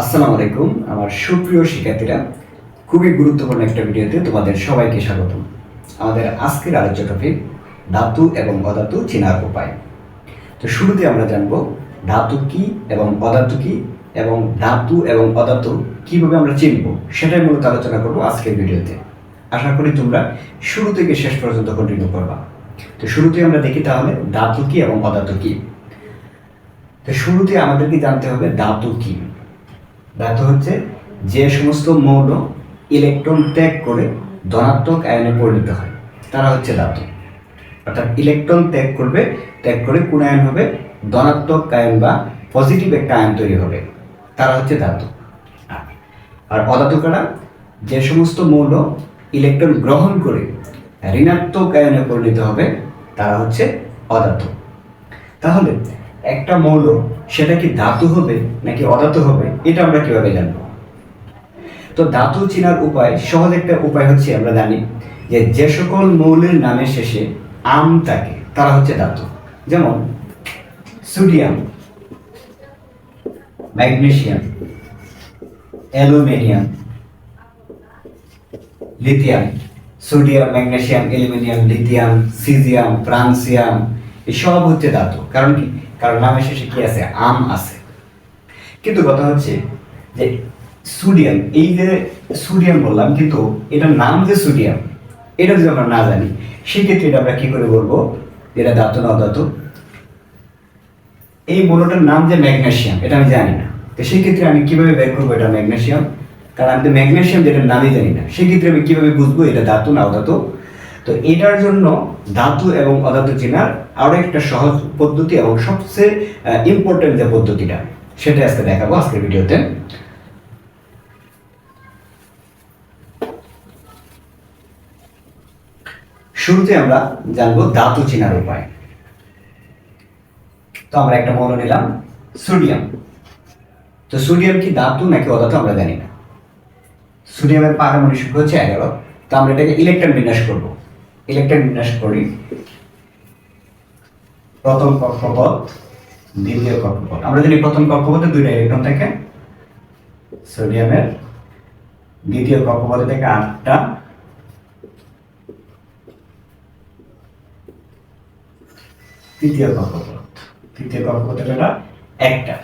আসসালামু আলাইকুম, আমার সুপ্রিয় শিক্ষার্থীরা। খুবই গুরুত্বপূর্ণ একটা ভিডিওতে তোমাদের সবাইকে স্বাগতম। আমাদের আজকের আলোচ্য টপিক ধাতু এবং অধাতু চেনার উপায়। তো শুরুতে আমরা জানব ধাতু কি এবং অধাতু কি, এবং ধাতু এবং অধাতু কীভাবে আমরা চিনব, সেটাই মূলত আলোচনা করব আজকের ভিডিওতে। আশা করি তোমরা শুরু থেকে শেষ পর্যন্ত কন্টিনিউ করবা। তো শুরুতে আমরা দেখি তাহলে ধাতু কি এবং অধাতু কি। তো শুরুতে আমাদেরকে জানতে হবে ধাতু কি। ধাতু হচ্ছে যে সমস্ত মৌল ইলেকট্রন ত্যাগ করে ধনাত্মক আয়নে পরিণত হয়। তারা হচ্ছে ধাতু। অর্থাৎ ইলেকট্রন ত্যাগ করবে, ত্যাগ করে কোন আয়ন হবে? ধনাত্মক আয়ন বা পজিটিভ একটা আয়ন তৈরি হবে। তারা হচ্ছে ধাতু। আর অধাতু কারা যে সমস্ত মৌল ইলেকট্রন গ্রহণ করে ঋণাত্মক আয়নে পরিণত হবে, তারা হচ্ছে অধাতু। তাহলে একটা মৌল সেটা কি ধাতু হবে নাকি অধাতু হবে? এটা আমরা কীভাবে জানব? তো ধাতু চেনার উপায়, সহজ একটা উপায় হচ্ছে আমরা জানি যে যে সকল মৌলের নামের শেষে আম থাকে, তারা হচ্ছে ধাতু। যেমন sodium, magnesium, aluminium, lithium, sodium, magnesium, aluminium, lithium, caesium, francium, এসব হচ্ছে ধাতু। কারণ কি? কারণ নামের শেষে কি আছে? আম আছে। কিন্তু কথা হচ্ছে যে সোডিয়াম, এই যে সোডিয়াম বললাম, কিন্তু এটার নাম যে সোডিয়াম, এটা যদি আমরা না জানি, সেক্ষেত্রে এটা আমরা কি করে বলব? এটা ধাতু না অধাতু? এই মৌলটার নাম যে ম্যাগনেশিয়াম এটা আমি জানি না। তো সেক্ষেত্রে আমি কীভাবে বের করব এটা ম্যাগনেশিয়াম কারণ আমি তো ম্যাগনেশিয়াম যেটার নামই জানি না। সেক্ষেত্রে আমি কীভাবে বুঝব এটা ধাতু না অধাতু? তো এটার জন্য ধাতু এবং অধাতু চেনার আরও একটা সহজ পদ্ধতি এবং সবচেয়ে ইম্পর্টেন্ট যে পদ্ধতিটা, সেটা আজকে দেখাবো আজকের ভিডিওতে। শুরুতে আমরা জানব ধাতু চেনার উপায়। তো আমরা একটা মৌল নিলাম, সোডিয়াম। তো সোডিয়াম কি ধাতু নাকি অধাতু আমরা জানি না। সোডিয়ামের পারমাণবিক সংখ্যা হচ্ছে এগারো, তো আমরা এটাকে ইলেকট্রন বিন্যাস করব। ইলেকট্রন বিন্যাস করি প্রথম কক্ষপথ, দ্বিতীয় কক্ষপথ। আমরা জানি প্রথম কক্ষপথে দুইটা ইলেকট্রন থাকে সোডিয়ামের দ্বিতীয় কক্ষপথে থেকে আটটা। তৃতীয় কক্ষপথ। তৃতীয় কক্ষপথে এটা একটা।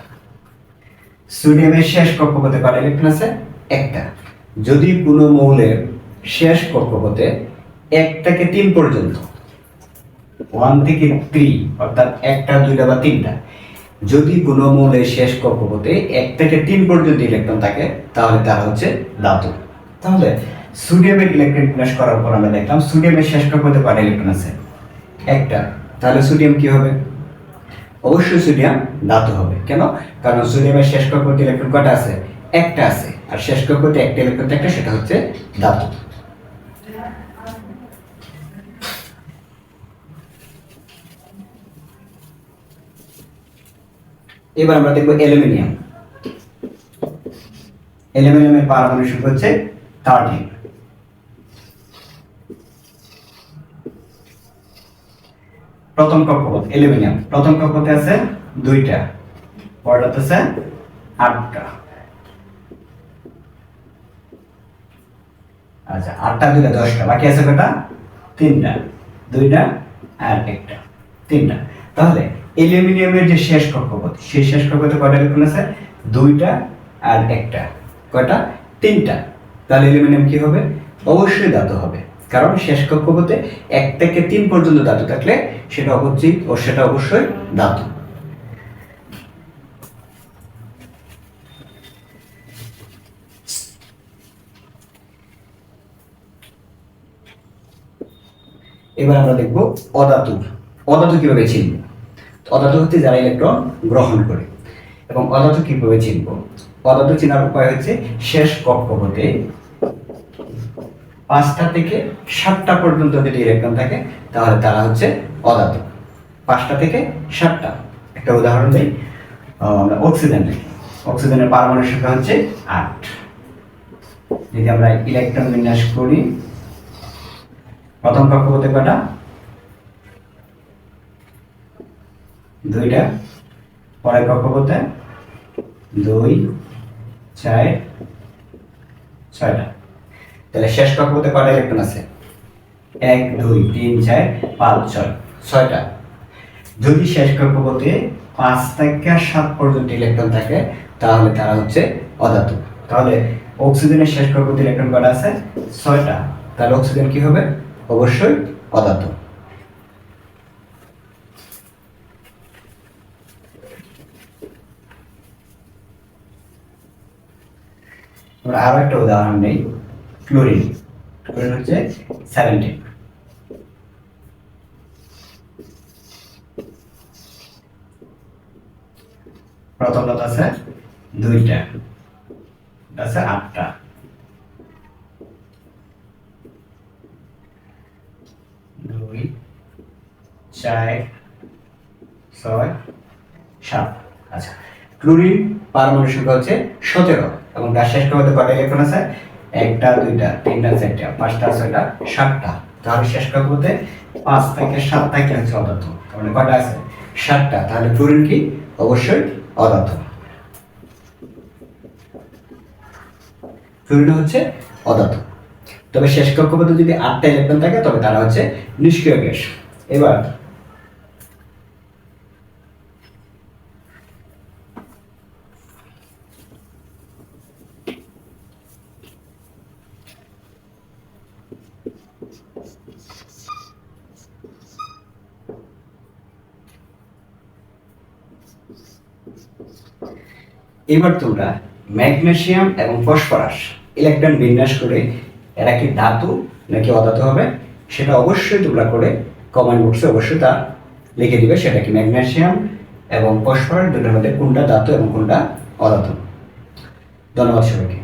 সোডিয়ামের শেষ কক্ষপথে কটা ইলেকট্রন আছে? একটা। যদি কোনো মৌলের শেষ কক্ষপথে এক থেকে তিন পর্যন্ত। ওয়ান থেকে থ্রি অর্থাৎ একটা, দুইটা বা তিনটা। যদি কোনো মৌলের শেষ কক্ষপথে এক থেকে তিন পর্যন্ত ইলেকট্রন থাকে, তাহলে তারা হচ্ছে ধাতু। তাহলে সোডিয়ামের ইলেকট্রন বিন্যাস করার পর আমরা দেখলাম সোডিয়ামের শেষ কক্ষপথে কটা ইলেকট্রন আছে? একটা। তাহলে সোডিয়াম কি হবে? অবশ্যই সোডিয়াম ধাতু হবে। কেন? কারণ সোডিয়ামের শেষ কক্ষপথে ইলেকট্রন কটা আছে? একটা আছে। আর শেষ কক্ষপথে একটা ইলেকট্রন থাকে সেটা হচ্ছে ধাতু। এবার আমরা দেখব অ্যালুমিনিয়াম। অ্যালুমিনিয়ামের পারমাণবিক সংখ্যা হচ্ছে থার্টিন প্রথম কক্ষপথ অ্যালুমিনিয়াম। প্রথম কক্ষপথে আছে? দুইটা। পরটাতে আছে আটটা। আচ্ছা আটটা, দুইটা, দশটা। বাকি আছে কটা তিনটা। দুইটা আর একটা। তিনটা। তাহলে অ্যালুমিনিয়ামের যে শেষ কক্ষপথ, সেই শেষ কক্ষপথে কয়টা ইলেকট্রন আছে? দুইটা আর একটা। কয়টা? তিনটা। তাহলে অ্যালুমিনিয়াম কি হবে? অবশ্যই ধাতু হবে। কারণ শেষ কক্ষপথে এক থেকে তিন পর্যন্ত ধাতু থাকলে সেটা অবশ্যই ও সেটা অবশ্যই ধাতু। এবার আমরা দেখব অধাতু। অধাতু কীভাবে চিনব অধাতু হচ্ছে যারা ইলেকট্রন গ্রহণ করে। এবং অধাতু কীভাবে চিনব? অধাতু চেনার উপায় হচ্ছে শেষ কক্ষপথে পাঁচটা থেকে সাতটা পর্যন্ত যদি ইলেকট্রন থাকে, তাহলে তারা হচ্ছে অধাতু পাঁচটা থেকে সাতটা। একটা উদাহরণ দিই। আমরা অক্সিজেন অক্সিজেনের পারমাণবিক সংখ্যা হচ্ছে আট। যদি আমরা ইলেকট্রন বিন্যাস করি, প্রথম কক্ষপথে কটা? দুইটা। পরের কক্ষপথে দুই, চার, ছয়টা। তাহলে শেষ কক্ষপথে কয়টা ইলেকট্রন আছে? এক, দুই, তিন, চার, পাঁচ, ছয়। ছয়টা। যদি শেষ কক্ষপথে পাঁচ থেকে সাত পর্যন্ত ইলেকট্রন থাকে, তাহলে তারা হচ্ছে অধাতু। তাহলে অক্সিজেনের শেষ কক্ষপথে ইলেকট্রন কয়টা আছে? ছয়টা। তাহলে অক্সিজেন কি হবে? অবশ্যই অধাতু। আরও একটা উদাহরণ নেই, ক্লোরিন। ক্লোরিন হচ্ছে সেভেন্টিন প্রথমটা আছে দুইটা আছে আটটা। দুই, চার, ছয়, সাত। আচ্ছা ক্লোরিন পারমাণবিক সংখ্যা হচ্ছে সতেরো। এবং তার শেষ কক্ষপথে কয়টা ইলেকট্রন আছে? একটা, দুইটা, তিনটা, চারটা, পাঁচটা, ছয়টা, সাতটা। তাহলে শেষ কক্ষপথে পাঁচ থেকে সাত থেকে হচ্ছে অদার্থ। তাহলে কয়টা আছে? সাতটা। তাহলে ক্লোরিন কি? অবশ্যই অদার্থ। ক্লোরিন হচ্ছে অদার্থ। তবে শেষ কক্ষপথে যদি আটটা ইলেকট্রন থাকে, তবে তারা হচ্ছে নিষ্ক্রিয় গ্যাস। এবার এবার তোমরা ম্যাগনেশিয়াম এবং ফসফরাস, ইলেকট্রন বিন্যাস করে এরা কি ধাতু নাকি অধাতু হবে, সেটা অবশ্যই তোমরা করে কমেন্ট বক্সে অবশ্যই তা লিখে দিবে, সেটা কি ম্যাগনেশিয়াম এবং ফসফরাস, দুটোর মধ্যে কোনটা ধাতু এবং কোনটা অধাতু। ধন্যবাদ সবাইকে।